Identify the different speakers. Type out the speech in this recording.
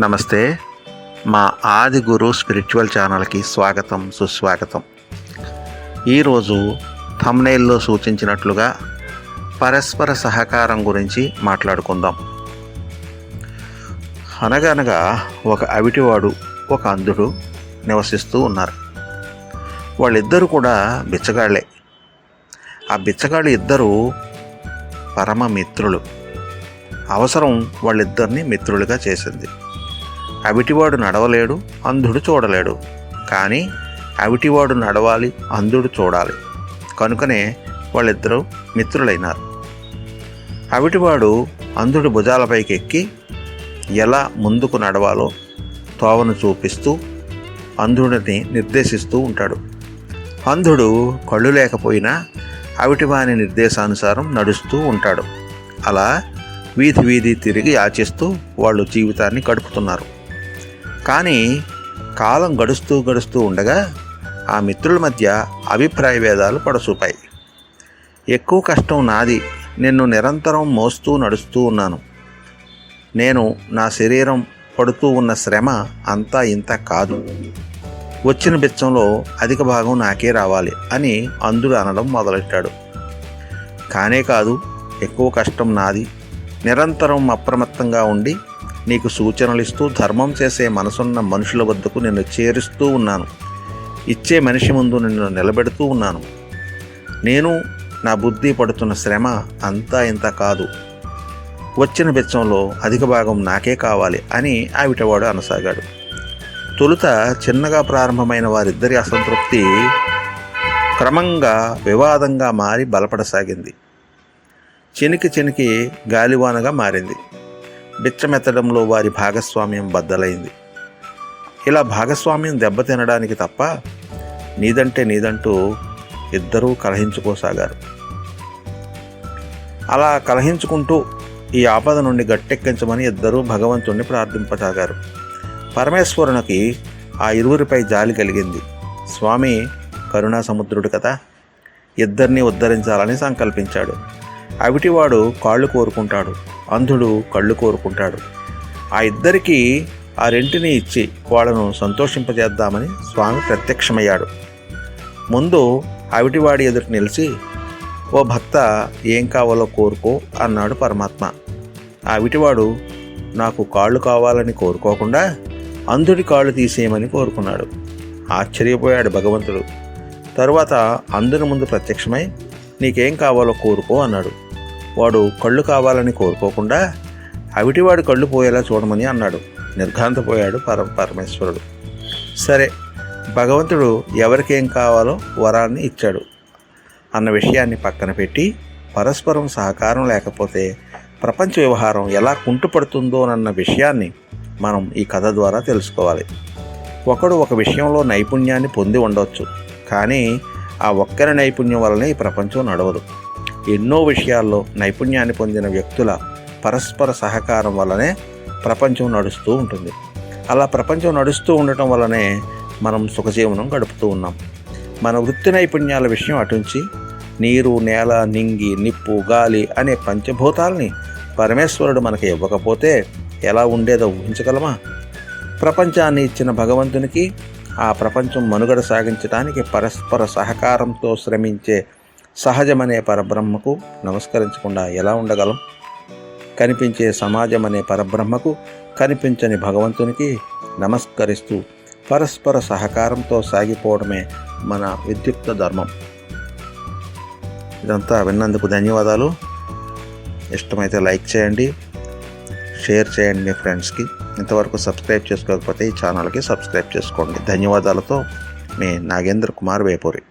Speaker 1: నమస్తే. మా ఆది గురు స్పిరిచువల్ ఛానల్కి స్వాగతం సుస్వాగతం. ఈరోజు థమ్నైల్లో సూచించినట్లుగా పరస్పర సహకారం గురించి మాట్లాడుకుందాం. అనగనగా ఒక అవిటివాడు ఒక అంధుడు నివసిస్తూ ఉన్నారు. వాళ్ళిద్దరూ కూడా బిచ్చగాళ్ళే. ఆ బిచ్చగాళ్ళు ఇద్దరూ పరమ మిత్రులు. అవసరం వాళ్ళిద్దరిని మిత్రులుగా చేసింది. అవిటివాడు నడవలేడు అంధుడు చూడలేడు. కానీ అవిటివాడు నడవాలి అంధుడు చూడాలి. కనుకనే వాళ్ళిద్దరూ మిత్రులైనారు. అవిటివాడు అంధుడి భుజాలపైకి ఎక్కి ఎలా ముందుకు నడవాలో తోవను చూపిస్తూ అంధుడిని నిర్దేశిస్తూ ఉంటాడు. అంధుడు కళ్ళు లేకపోయినా అవిటివాని నిర్దేశానుసారం నడుస్తూ ఉంటాడు. అలా వీధి వీధి తిరిగి యాచిస్తూ వాళ్ళు జీవితాన్ని గడుపుతున్నారు. కానీ కాలం గడుస్తూ గడుస్తూ ఉండగా ఆ మిత్రుల మధ్య అభిప్రాయ భేదాలు పడసూపాయి. ఎక్కువ కష్టం నాది. నిన్ను నిరంతరం మోస్తూ నడుస్తూ ఉన్నాను. నేను నా శరీరం పడుతూ ఉన్న శ్రమ అంతా ఇంత కాదు. వచ్చిన బిచ్చంలో అధిక భాగం నాకే రావాలి అని అంధుడు అనడం మొదలెట్టాడు. కానే కాదు ఎక్కువ కష్టం నాది. నిరంతరం అప్రమత్తంగా ఉండి నీకు సూచనలు ఇస్తూ ధర్మం చేసే మనసున్న మనుషుల వద్దకు నిన్ను చేరుస్తూ ఉన్నాను. ఇచ్చే మనిషి ముందు నిన్ను నిలబెడుతూ ఉన్నాను. నేను నా బుద్ధి పడుతున్న శ్రమ అంతా ఇంత కాదు. వచ్చిన బెచ్చంలో అధిక భాగం నాకే కావాలి అని ఆవిటవాడు అనసాగాడు. తొలుత చిన్నగా ప్రారంభమైన వారిద్దరి అసంతృప్తి క్రమంగా వివాదంగా మారి బలపడసాగింది. చినికి చినికి గాలివానగా మారింది. బిచ్చమెత్తడంలో వారి భాగస్వామ్యం బద్దలైంది. ఇలా భాగస్వామ్యం దెబ్బతినడానికి తప్ప నీదంటే నీదంటూ ఇద్దరూ కలహించుకోసాగారు. అలా కలహించుకుంటూ ఈ ఆపద నుండి గట్టెక్కించమని ఇద్దరూ భగవంతుణ్ణి ప్రార్థింపసాగారు. పరమేశ్వరునికి ఆ ఇరువురిపై జాలి కలిగింది. స్వామి కరుణా సముద్రుడు కదా ఇద్దరిని ఉద్ధరించాలని సంకల్పించాడు. అవిటివాడు కాళ్ళు కోరుకుంటాడు అంధుడు కళ్ళు కోరుకుంటాడు. ఆ ఇద్దరికీ ఆ రెంటిని ఇచ్చి వాళ్ళను సంతోషింపజేద్దామని స్వామి ప్రత్యక్షమయ్యాడు. ముందు అవిటివాడి ఎదుటి నిలిచి ఓ భక్త ఏం కావాలో కోరుకో అన్నాడు పరమాత్మ. ఆ అవిటివాడు నాకు కాళ్ళు కావాలని కోరుకోకుండా అంధుడి కాళ్ళు తీసేయమని కోరుకున్నాడు. ఆశ్చర్యపోయాడు భగవంతుడు. తరువాత అంధుని ముందు ప్రత్యక్షమై నీకేం కావాలో కోరుకో అన్నాడు. వాడు కళ్ళు కావాలని కోరుకోకుండా అవిటివాడు కళ్ళు పోయేలా చూడమని అన్నాడు. నిర్ఘాంతపోయాడు పర పరమేశ్వరుడు. సరే భగవంతుడు ఎవరికేం కావాలో వరాన్ని ఇచ్చాడు. అన్న విషయాన్ని పక్కన పెట్టి పరస్పరం సహకారం లేకపోతే ప్రపంచ వ్యవహారం ఎలా కుంటుపడుతుందోనన్న విషయాన్ని మనం ఈ కథ ద్వారా తెలుసుకోవాలి. ఒకడు ఒక విషయంలో నైపుణ్యాన్ని పొంది ఉండవచ్చు కానీ ఆ ఒక్కరి నైపుణ్యం వలనే ఈ ప్రపంచం నడవదు. ఎన్నో విషయాల్లో నైపుణ్యాన్ని పొందిన వ్యక్తుల పరస్పర సహకారం వల్లనే ప్రపంచం నడుస్తూ ఉంటుంది. అలా ప్రపంచం నడుస్తూ ఉండటం వల్లనే మనం సుఖజీవనం గడుపుతూ ఉన్నాం. మన వృత్తి నైపుణ్యాల విషయం అటుంచి నీరు నేల నింగి నిప్పు గాలి అనే పంచభూతాల్ని పరమేశ్వరుడు మనకి ఇవ్వకపోతే ఎలా ఉండేదో ఊహించగలమా? ప్రపంచాన్ని ఇచ్చిన భగవంతునికి ఆ ప్రపంచం మనుగడ సాగించడానికి పరస్పర సహకారంతో శ్రమించే సహజమనే పరబ్రహ్మకు నమస్కరించకుండా ఎలా ఉండగలం? కనిపించే సమాజం అనే పరబ్రహ్మకు కనిపించని భగవంతునికి నమస్కరిస్తూ పరస్పర సహకారంతో సాగిపోవడమే మన విద్యుక్త ధర్మం. ఇదంతా విన్నందుకు ధన్యవాదాలు. ఇష్టమైతే లైక్ చేయండి షేర్ చేయండి మీ ఫ్రెండ్స్కి. ఇంతవరకు సబ్స్క్రైబ్ చేసుకోకపోతే ఈ ఛానల్కి సబ్స్క్రైబ్ చేసుకోండి. ధన్యవాదాలతో మీ నాగేంద్ర కుమార్ వేపూరి.